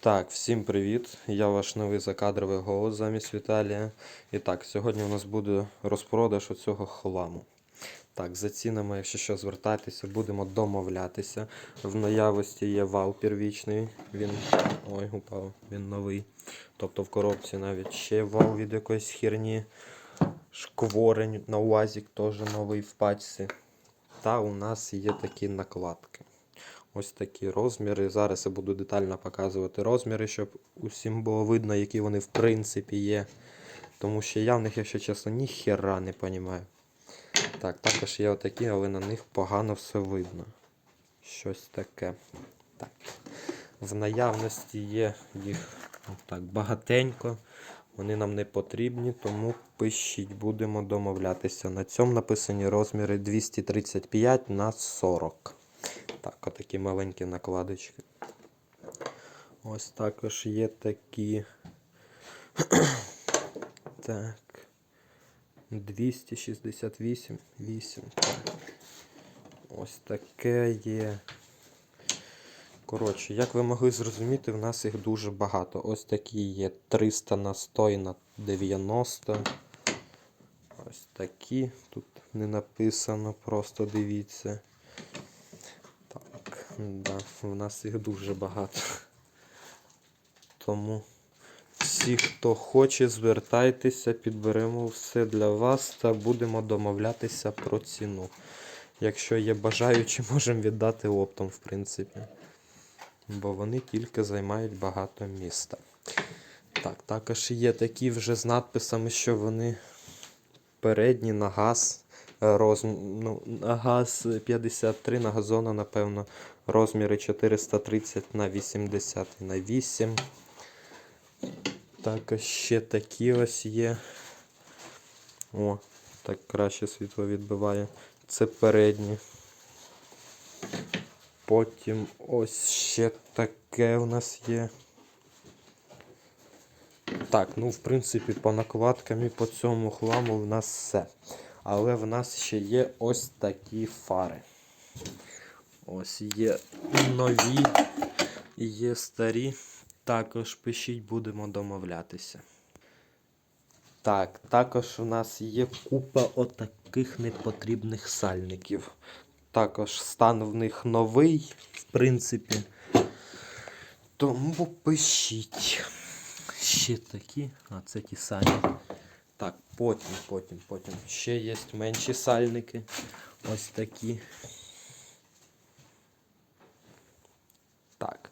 Так, всім привіт! Я ваш новий закадровий голос замість Віталія. І так, сьогодні у нас буде розпродаж оцього хламу. Так, за цінами, якщо що, звертайтеся, будемо домовлятися. В наявності є вал первічний, він. Ой, упав, він новий. Тобто в коробці навіть ще вал від якоїсь херні. Шкворень на УАЗик теж новий в пачці. Та у нас є такі накладки. Ось такі розміри. Зараз я буду детально показувати розміри, щоб усім було видно, які вони в принципі є. Тому що я в них, якщо чесно, ні хера не розумію. Так, також є отакі, але на них погано все видно. Щось таке. Так. В наявності є їх так, багатенько. Вони нам не потрібні, тому пишіть, будемо домовлятися. На цьому написані розміри 235 на 40. Так, отакі маленькі накладочки. Ось також є такі. так. 268, 8. Так. Ось таке є. Коротше, як ви могли зрозуміти, в нас їх дуже багато. Ось такі є 300 на 100 і на 90. Ось такі. Тут не написано, просто дивіться. Да, в нас їх дуже багато. Тому всі, хто хоче, звертайтеся, підберемо все для вас та будемо домовлятися про ціну. Якщо є бажаючі, можемо віддати оптом, в принципі. Бо вони тільки займають багато міста. Так, також є такі вже з надписами, що вони передні на газ. Е, Роз... Ну, газ 53 на газона, напевно, розміри 430 на 80 на 8. Також ще такі ось є. О, так краще світло відбиває. Це передні. Потім ось ще таке у нас є. Так, ну в принципі, по накладкам і по цьому хламу в нас все. Але в нас ще є ось такі фари. Ось є нові є старі. Також пишіть, будемо домовлятися. Так, також у нас є купа отаких непотрібних сальників. Також стан в них новий, в принципі. Тому пишіть. Ще такі. А, це ті самі. Так, потім, потім, потім. Ще є менші сальники. Ось такі. Так.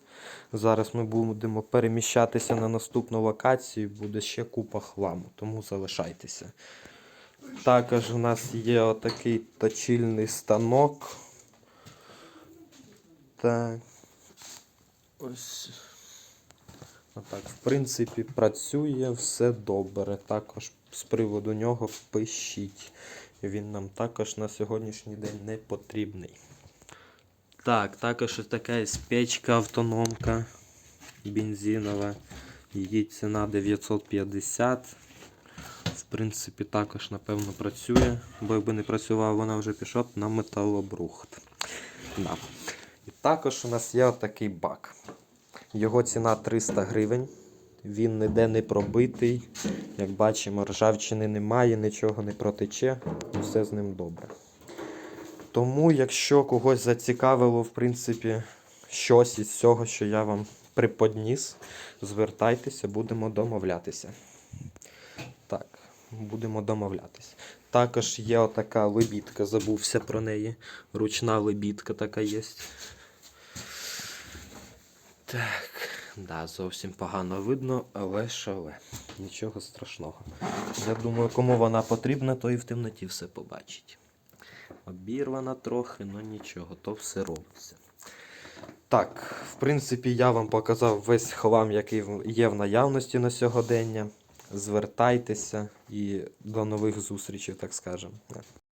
Зараз ми будемо переміщатися на наступну локацію. Буде ще купа хламу, тому залишайтеся. Також у нас є отакий точильний станок. Так. Ось. Отак, в принципі, працює все добре. Також з приводу нього пишіть. Він нам також на сьогоднішній день не потрібний. Так, також ось така є печка автономка бензинова. Її ціна 950. В принципі, також, напевно, працює, бо якби не працював, вона вже пішла б на металобрухт. Да. І також у нас є отакий бак. Його ціна 300 гривень. Він ніде не пробитий. Як бачимо, ржавчини немає, нічого не протече, все з ним добре. Тому, якщо когось зацікавило, в принципі, щось із цього, що я вам приподніс, звертайтеся, будемо домовлятися. Так, будемо домовлятися. Також є отака лебідка, забувся про неї. Ручна лебідка така є. Так, да, зовсім погано видно, але шале. Нічого страшного. Я думаю, кому вона потрібна, то і в темноті все побачить. Обірвана трохи, ну нічого, то все робиться. Так, в принципі, я вам показав весь хлам, який є в наявності на сьогодення. Звертайтеся і до нових зустрічей, так скажемо.